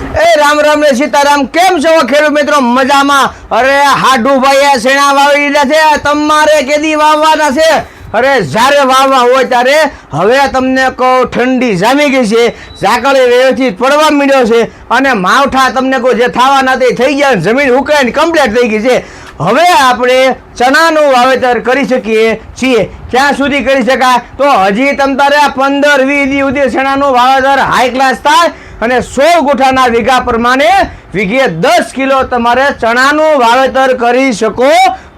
એ રામ રામ ને સીતારામ, કેમ છો ખેડૂત મિત્રો? મજામાં? અરે હાડુભાઈ શેણા વાવી દીધા છે, તમારે કેદી વાવવાના છે? અરે જ્યારે વાવવા હોય ત્યારે હવે તમને કહું, ઠંડી જામી ગઈ છે, ઝાકળી વ્યવસ્થિત પડવા માંડ્યો છે અને માવઠા તમને કહું, જે થવાના તે થઈ ગયા, જમીન ઉકળાઈને કમ્પ્લીટ થઈ ગઈ છે. હવે આપણે ચણાનું વાવેતર કરી શકીએ છીએ. ક્યાં સુધી કરી શકાય? તો હજી તમ તારે પંદર વીસ સુધી ચણાનું વાવેતર હાઈ ક્લાસ થાય અને સો ગુઠાના વીઘા પ્રમાણે વીઘે દસ કિલો તમારે ચણાનું વાવેતર કરી શકો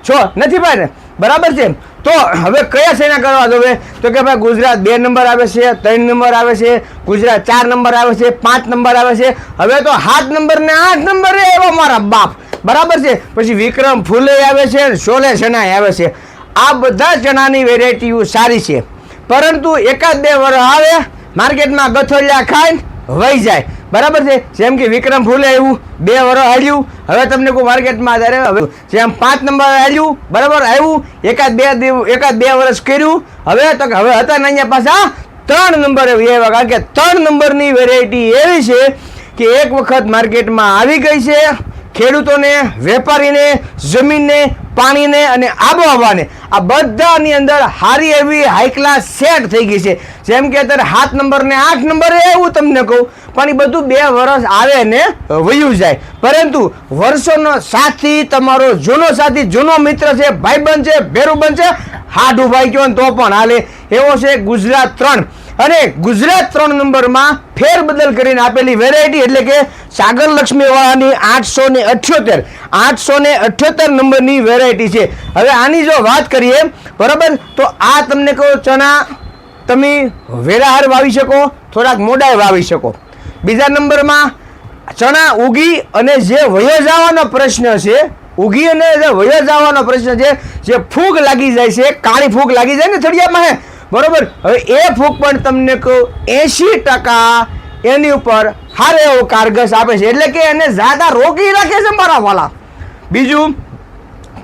છો. નથી ભાઈ બરાબર છે? તો હવે કયા શેના કરવા જોવે તો કે ભાઈ ગુજરાત બે નંબર આવે છે, ત્રણ નંબર આવે છે, ગુજરાત ચાર નંબર આવે છે, પાંચ નંબર આવે છે. હવે તો સાત નંબર ને આઠ નંબર એવો મારા બાપ. બરાબર છે? પછી વિક્રમ ફૂલે આવે છે સોલે ચણાય આવે છે. આ બધા ચણાની વેરાયટીઓ સારી છે. પરંતુ એકાદ બે વર્ષ આવે, માર્કેટમાં ગથોલિયા ખાઈને વહી જાય. બરાબર છે? જેમ કે વિક્રમ ફૂલે આવ્યું, બે વર્ષ હાલ્યું હવે તમને કોઈ માર્કેટમાં આધારે હવે જેમ પાંચ નંબર હાલ્યું બરાબર આવ્યું, એકાદ બે એકાદ બે વર્ષ કર્યું. હવે તો કે હવે હતા ને અહીંયા પાછા ત્રણ નંબર આવ્યા કારણ કે ત્રણ નંબરની વેરાયટી એવી છે કે એક વખત માર્કેટમાં આવી ગઈ છે ખેડૂતોને, વેપારીને, જમીનને, પાણીને અને આબોહવાને. આ બધાની અંદર સારી એવી હાઈ ક્લાસ સેટ થઈ ગઈ છે. જેમ કે અત્યારે સાત નંબર ને આઠ નંબર એવું તમને કહું, પણ એ બધું બે વર્ષ આવે ને વયું જાય. પરંતુ વર્ષોનો સાથી, તમારો જૂનો સાથી, જૂનો મિત્ર છે, ભાઈબંધ છે, ભેરુબંધ છે હાડુ ભાઈ કહો તો પણ હાલે. એવો છે ગુજરાત ત્રણ. અને ગુજરાત ત્રણ નંબરમાં ફેરબદલ કરીને આપેલી વેરાયટી એટલે કે સાગર લક્ષ્મીવાળાની આઠસો ને અઠ્યોતેર. આઠસો ને અઠ્યોતેર નંબરની વેરાયટી છે. હવે આની જો વાત કરીએ, બરાબર? તો આ તમને કહો ચણા તમે વેરાહાર વાવી શકો, થોડાક મોડાએ વાવી શકો. બીજા નંબરમાં ચણા ઉગી અને જે વયો જવાનો પ્રશ્ન છે, ઉગી અને જે વયો જવાનો પ્રશ્ન છે, જે ફૂગ લાગી જાય છે, કાળી ફૂગ લાગી જાય ને થળિયામાં હે, બરોબર? હવે એ ફૂગ પણ તમને કહું, એંશી ટકા એની ઉપર સારો એવો કારગસ આપે છે. એટલે કે એને જ્યાદા રોકી રાખે છે મારા વાલા. બીજું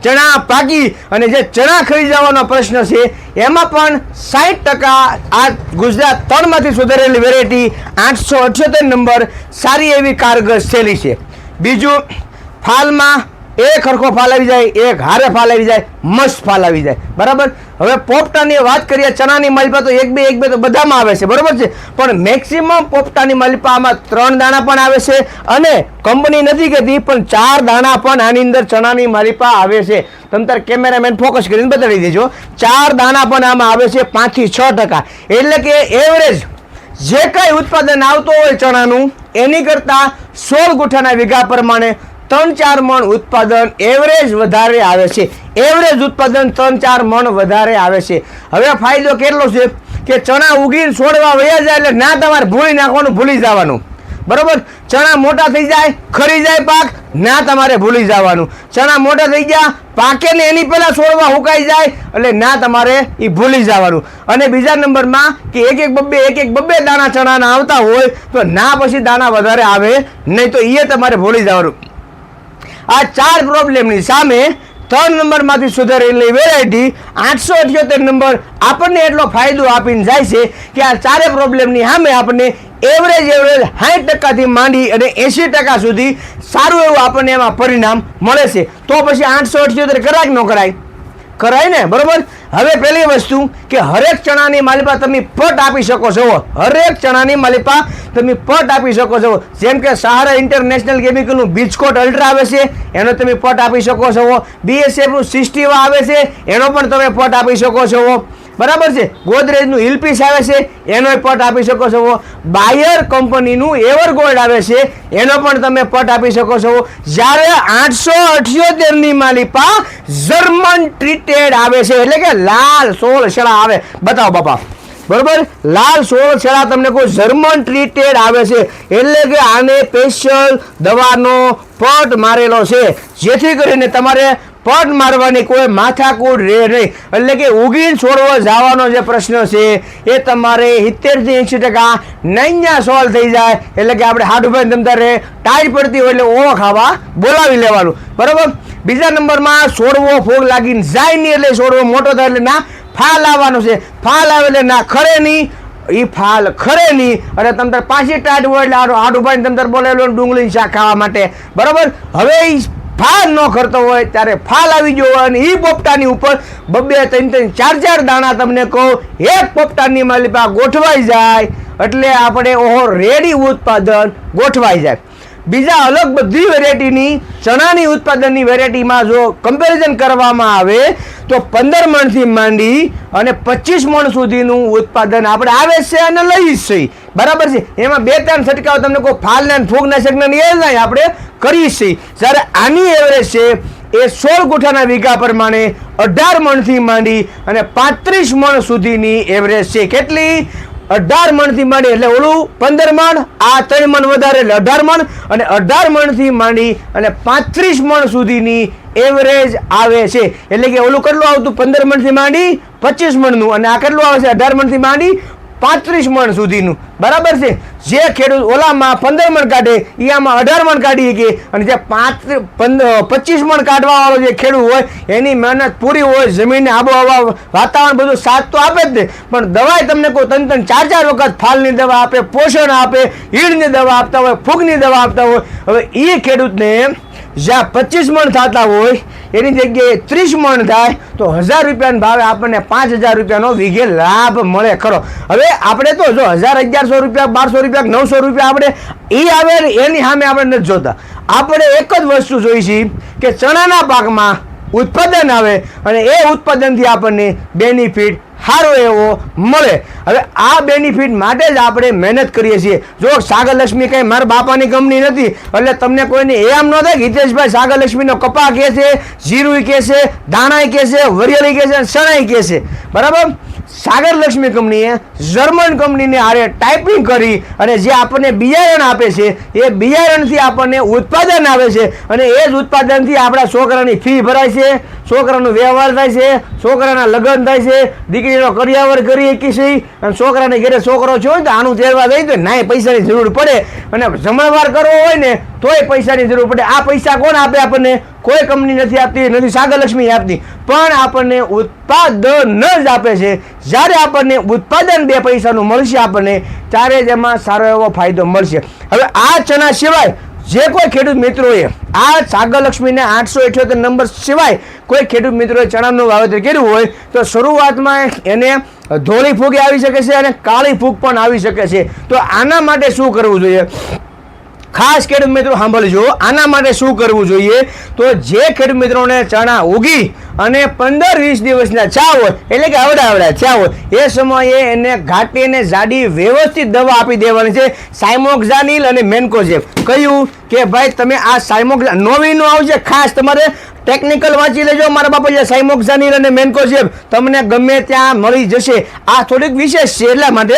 ચણા પાકી અને જે ચણા ખરી જવાનો પ્રશ્ન છે, એમાં પણ સાઠ ટકા આ ગુજરાત ત્રણમાંથી સુધારેલી વેરાયટી આઠસો અઠ્યોતેર નંબર સારી એવી કારગર શૈલી છે. બીજું, ફાલમાં એક હરખો ફાલ આવી જાય, એક હારે ફાલ આવી જાય, મસ્ત ફાલ આવી જાય. બરાબર? હવે પોપટાની વાત કરીએ ચણાની માલિપા, તો એક બે એક બે તો બધામાં આવે છે, બરાબર છે? પણ મેક્સિમમ પોપટાની માલિપા આમાં ત્રણ દાણા પણ આવે છે અને કંપની નથી કહેતી, પણ ચાર દાણા પણ આની અંદર ચણાની માલિપા આવે છે. તમે તાર કેમેરામેન ફોકસ કરીને બતાવી દેજો. ચાર દાણા પણ આમાં આવે છે, પાંચથી છ ટકા. એટલે કે એવરેજ જે કાંઈ ઉત્પાદન આવતો હોય ચણાનું, એની કરતાં સોળ ગુઠાના વીઘા પ્રમાણે ત્રણ ચાર મણ ઉત્પાદન એવરેજ વધારે આવે છે. એવરેજ ઉત્પાદન ત્રણ ચાર મણ વધારે આવે છે. હવે ફાયદો કેટલો છે કે ચણા ઉગીને છોડવા વયા જાય એટલે ના તમારે ભૂલી નાખવાનું, ભૂલી જવાનું. બરોબર? ચણા મોટા થઈ જાય, ખરી જાય પાક, ના તમારે ભૂલી જવાનું. ચણા મોટા થઈ ગયા, પાકે ને એની પહેલાં છોડવા હુકાઈ જાય એટલે ના તમારે એ ભૂલી જવાનું. અને બીજા નંબરમાં કે એક એક બબ્બે એક એક બબ્બે દાણા ચણાના આવતા હોય તો ના પછી દાણા વધારે આવે, નહીં તો એ તમારે ભૂલી જવાનું. આ ચાર પ્રોબ્લેમની સામે ત્રણ નંબરમાંથી સુધારેલી વેરાયટી આઠસો અઠ્યોતેર નંબર આપણને એટલો ફાયદો આપીને જાય છે કે આ ચારે પ્રોબ્લેમની સામે આપણને એવરેજ એવરેજ સાઠ ટકાથી માંડી અને એંશી ટકા સુધી સારું એવું આપણને એમાં પરિણામ મળે છે. તો પછી આઠસો અઠ્યોતેર કરાય ન કરાય? કરાય ને, બરોબર? હવે પહેલી વસ્તુ કે હરેક ચણાની માલિપા તમે પટ આપી શકો છો. હરેક ચણાની માલિપા તમે પટ આપી શકો છો. જેમ કે સહારા ઇન્ટરનેશનલ કેમિકલનું બીચકોટ અલ્ટ્રા આવે છે, એનો તમે પટ આપી શકો છો. બીએસએફનું સિસ્ટીવા આવે છે, એનો પણ તમે પટ આપી શકો છો. બરાબર છે? ગોદરેજનું હિલપીસ આવે છે, એનો પટ આપી શકો છો. બાયર કંપનીનું એવરગોલ્ડ આવે છે, એનો પણ તમે પટ આપી શકો છો. જ્યારે આઠસો અઠ્યોતેરની માલિપા જર્મન ટ્રીટેડ આવે છે, એટલે કે લાલ સોળ શેળા આવે. બતાવો બાપા. બરોબર? લાલ સોળ છેડા તમને કોઈ જર્મન ટ્રીટેડ આવે છે, એટલે કે આને સ્પેશિયલ દવાનો પટ મારેલો છે. જેથી કરીને તમારે પટ મારવાની કોઈ માથાકૂટ રહે નહીં. એટલે કે ઉગીન છોડવો જવાનો જે પ્રશ્ન છે, એ તમારે સિત્તેરથી એંશી ટકા નૈયા સોલ્વ થઈ જાય. એટલે કે આપણે હાડુભાઈ તમ રે ટાઈટ પડતી હોય એટલે ઓવા ખાવા બોલાવી લેવાનું. બરાબર? બીજા નંબરમાં છોડવો ફોગ લાગીને જાય નહીં એટલે છોડવો મોટો થાય એટલે ના ફાલ આવવાનો છે. ફાલ આવે એટલે ના ખરે નહીં. એ ફાલ ખરે નહીં. અને તમતાર પાછી ટાટ હોય એટલે આડું ભાઈ તમ તાર બોલેલો ડુંગળીની શાક ખાવા માટે. બરાબર? હવે ફાલ ન કરતો હોય ત્યારે ફાલ આવી ગયો હોય અને એ પોપટાની ઉપર બબે ત્રણ ત્રણ ચાર ચાર દાણા તમને કહું, એક પોપટાની માલિપા ગોઠવાઈ જાય એટલે આપણે ઓહો રેડી ઉત્પાદન ગોઠવાઈ જાય. બીજા અલગ બધી વેરાયટીની, ચણાની ઉત્પાદનની વેરાયટીમાં જો કમ્પેરિઝન કરવામાં આવે, તો પંદર મણથી માંડી અને પચીસ મણ સુધીનું ઉત્પાદન આપણે આવે છે અને લઈ જ છે. બરાબર છે? એમાં બે ત્રણ છટકાવ તમને કોઈ ફાલના અને ફૂગનાશકના એ નહીં. આપણે કરી છે. જ્યારે આની એવરેજ છે એ સોળ ગુઠાના વીઘા પ્રમાણે અઢાર મણથી માંડી અને પાંત્રીસ મણ સુધીની એવરેજ છે. કેટલી? અઢાર મણથી માંડી એટલે ઓલું પંદર મણ, આ ત્રણ મણ વધારે એટલે અઢાર મણ અને અઢાર મણથી માંડી અને પાંત્રીસ મણ સુધીની એવરેજ આવે છે. એટલે કે ઓલું કેટલું આવતું? પંદર મણથી માંડી પચીસ મણનું. અને આ કેટલું આવે છે? અઢાર મણથી માંડી પાંત્રીસ મણ સુધીનું. બરાબર છે? જે ખેડૂત ઓલામાં પંદર મણ કાઢે એ આમાં અઢાર મણ કાઢી શકીએ અને જે પંદર પચીસ મણ કાઢવાવાળો જે ખેડૂત હોય, એની મહેનત પૂરી હોય, જમીનને આબોહવા, વાતાવરણ બધું સાથ તો આપે જ ને, પણ દવાઈ તમને કોઈ ત્રણ ત્રણ ચાર ચાર વખત ફાલની દવા આપે, પોષણ આપે ઈડની દવા આપતા હોય, ફૂગની દવા આપતા હોય. હવે એ ખેડૂતને જ્યાં પચીસ મણ થતા હોય એની જગ્યાએ ત્રીસ મણ થાય તો હજાર રૂપિયાના ભાવે આપણને પાંચ હજાર રૂપિયાનો વીઘે લાભ મળે. ખરો. હવે આપણે તો જો હજાર અગિયારસો રૂપિયા, બારસો રૂપિયા, નવસો રૂપિયા આપણે એ આવે એની સામે આપણે નથી જોતા. આપણે એક જ વસ્તુ જોઈ છીએ કે ચણાના પાકમાં ઉત્પાદન આવે અને એ ઉત્પાદનથી આપણને બેનિફિટ સારો એવો મળે. હવે આ બેનિફિટ માટે જ આપણે મહેનત કરીએ છીએ. જો સાગરલક્ષ્મી કંઈ મારા બાપાની કંપની નથી, એટલે તમને કોઈને એમ ન થાય કે હિતેશભાઈ સાગરલક્ષ્મીનો કપા કહે છે જીરું કહે છે, દાણાઈ કહે છે વરિયાળી કહે છે શણાઈ કહે છે. બરાબર? સાગરલક્ષ્મી કંપનીએ જર્મન કંપનીને આરે ટાઈપિંગ કરી અને જે આપણને બિયારણ આપે છે, એ બિયારણથી આપણને ઉત્પાદન આવે છે અને એ જ ઉત્પાદનથી આપણા છોકરાની ફી ભરાય છે, છોકરાનો વ્યવહાર થાય છે, છોકરાના લગ્ન થાય છે, દીકરીનો કરિયાવર કરી શકી છે અને છોકરાને ઘરે છોકરો છે હોય તો આનું તેરવા દઈ તો નાય પૈસાની જરૂર પડે. અને જમણવાર કરવો હોય ને, તોય પૈસાની જરૂર પડે. આ પૈસા કોણ આપે આપણને? કોઈ કંપની નથી આપતી નથી સાગરલક્ષ્મી આપતી. પણ આપણને ઉત્પાદન જ આપે છે. જ્યારે આપણને ઉત્પાદન બે પૈસાનું મળશે આપણને, ત્યારે જ એમાં સારો એવો ફાયદો મળશે. હવે આ ચણા સિવાય જે કોઈ ખેડૂત મિત્રોએ આ સાગરલક્ષ્મીને આઠસો ઇઠ્યોતેર નંબર સિવાય કોઈ ખેડૂત મિત્રોએ ચણાનું વાવેતર કર્યું હોય, તો શરૂઆતમાં એને ધોળી ફૂગ આવી શકે છે અને કાળી ફૂગ પણ આવી શકે છે. તો આના માટે શું કરવું જોઈએ? ખાસ ખેડૂત મિત્રો સાંભળજો. આના માટે શું કરવું જોઈએ? તો જે ખેડૂત મિત્રોને ચણા ઉગી અને પંદર વીસ દિવસના ચા હોય, એટલે કે આવડા આવડા ચા હોય, એ સમયે એને ઘાટીને જાડી વ્યવસ્થિત દવા આપી દેવાની છે. સાયમોક્ઝાનિલ અને મેન્કોઝેપ કહ્યું કે ભાઈ, તમે આ સાયમોક્ઝા, નોવીનું આવશે ખાસ તમારે ટેકનિકલ વાંચી લેજો. મારા બાપા જે સાયમોક્ઝાનિલ અને મેન્કોઝેબ તમને ગમે ત્યાં મળી જશે. આ થોડીક વિશેષ છે એટલા માટે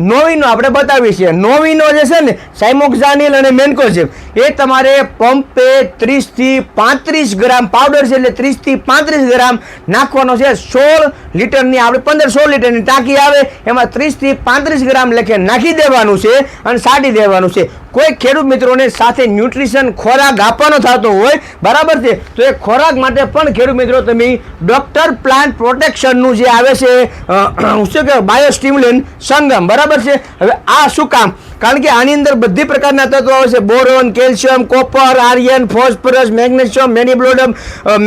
નોવીનો આપણે બતાવીએ છીએ. નોવીનો જે છે ને, સાયમોક્ઝાનિલ અને મેન્કોઝેબ એ તમારે પંપે ત્રીસથી પાંત્રીસ ગ્રામ પાવડર છે એટલે ત્રીસથી પાંત્રીસ ગ્રામ નાખવાનો છે. સોળ લીટરની આપણે પંદર સોળ લીટરની ટાંકી આવે, એમાં ત્રીસથી પાંત્રીસ ગ્રામ લખે નાખી દેવાનું છે અને સાડી દેવાનું છે. કોઈ ખેડૂત મિત્રોને સાથે ન્યુટ્રિશન ખોરાક આપવાનો થતો હોય, બરાબર છે? તો એ ખોરાક માટે પણ ખેડૂત મિત્રો તમે ડોક્ટર પ્લાન્ટ પ્રોટેક્શનનું જે આવે છે શું કહેવાય? બાયોસ્ટિમ્યુલન સંગમ, બરાબર છે? હવે આ શું કામ? કારણ કે આની અંદર બધી પ્રકારના તત્વો આવશે boron, calcium, copper, iron, phosphorus, magnesium, molybdenum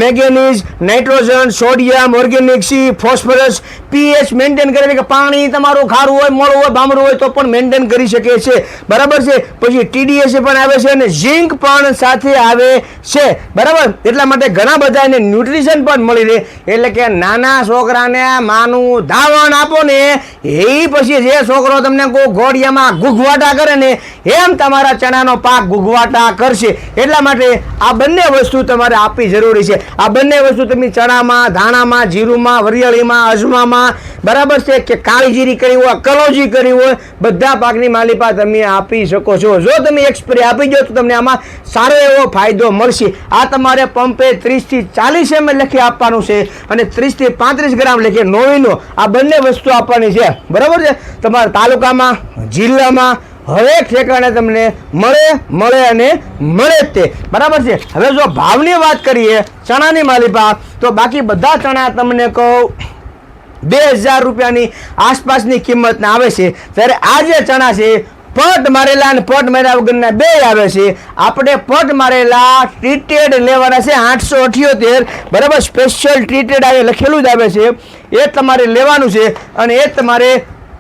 manganese, nitrogen, sodium, organic C, phosphorus. PH maintain કરે કે પાણી તમારું ખારું હોય મોળું હોય બામરું હોય તો પણ મેન્ટેન કરી શકે છે. બરાબર છે? પછી ટીડીએસ પણ આવે છે અને ઝીંક પણ સાથે આવે છે. બરાબર? એટલા માટે ઘણા બધા એને ન્યુટ્રિશન પણ મળી રહે. એટલે કે નાના છોકરાને માનું ધાવણ આપો ને, એ પછી જે છોકરો તમને કોઈ ઘોડિયામાં ગુગવાટા કરે ને એમ તમારા ચણાનો પાક ગુગવાટા કરશે. એટલા માટે આ બંને વસ્તુ તમારે આપવી જરૂરી છે. આ બંને વસ્તુ તમે ચણામાં, ધાણામાં, જીરુમાં, વરિયાળીમાં, અજમામાં, બરાબર છે કે કાળી જીરી કરી હોય, કલોજી કરી હોય, બધા પાકની માલિપા તમે આપી શકો છો. જો તમે એક સ્પ્રે આપી દો તો તમને આમાં સારો એવો ફાયદો મળશે. આ તમારે પંપે ત્રીસથી ચાલીસ એમ લખી આપવાનું છે અને ત્રીસથી પાંત્રીસ ગ્રામ લખી નોવીનો આ બંને વસ્તુ આપવાની છે. બરાબર છે? તમારા તાલુકામાં, જિલ્લામાં હરેક ઠેકાણે તમને મળે મળે અને મળે તે. બરાબર છે? હવે જો ભાવની વાત કરીએ, ચણાની માલિપા, તો બાકી બધા ચણા તમને કહું, બે હજાર રૂપિયાની આસપાસની કિંમતના આવે છે. ત્યારે આ જે ચણા છે, પટ મારેલા અને પટ માર્યા વગરના બે આવે છે. આપણે પટ મારેલા ટ્રીટેડ લેવાના છે આઠસો અઠ્યોતેર. બરાબર? સ્પેશિયલ ટ્રીટેડ આવે લખેલું જ આવે છે. એ તમારે લેવાનું છે અને એ તમારે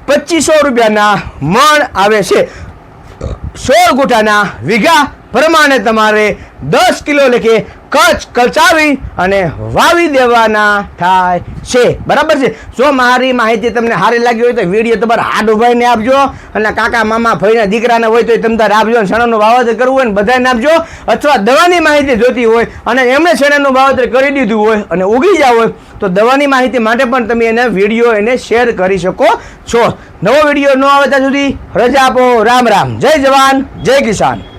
પચીસો રૂપિયાના મણ આવે છે. સોળ ગુઠાના વીઘા પ્રમાણે તમારે દસ કિલો લેખે કચ કચાવી અને વાવી દેવાના થાય છે. બરાબર છે? જો મારી માહિતી તમને સારી લાગી હોય તો વીડિયો તમારે હાડ ઉભાઈને આપજો અને કાકા મામા ભાઈના દીકરાને હોય તો તમે તારે આપજો શેણાનું વાવેતર કરવું હોય ને બધાને આપજો. અથવા દવાની માહિતી જોતી હોય અને એમણે શેણાનું વાવેતર કરી દીધું હોય અને ઉગી જાવ હોય તો દવાની માહિતી માટે પણ તમે એને વીડિયો એને શેર કરી શકો છો. નવો વીડિયો ન આવે ત્યાં સુધી રજા આપો. રામ રામ. જય જવાન. જય કિસાન.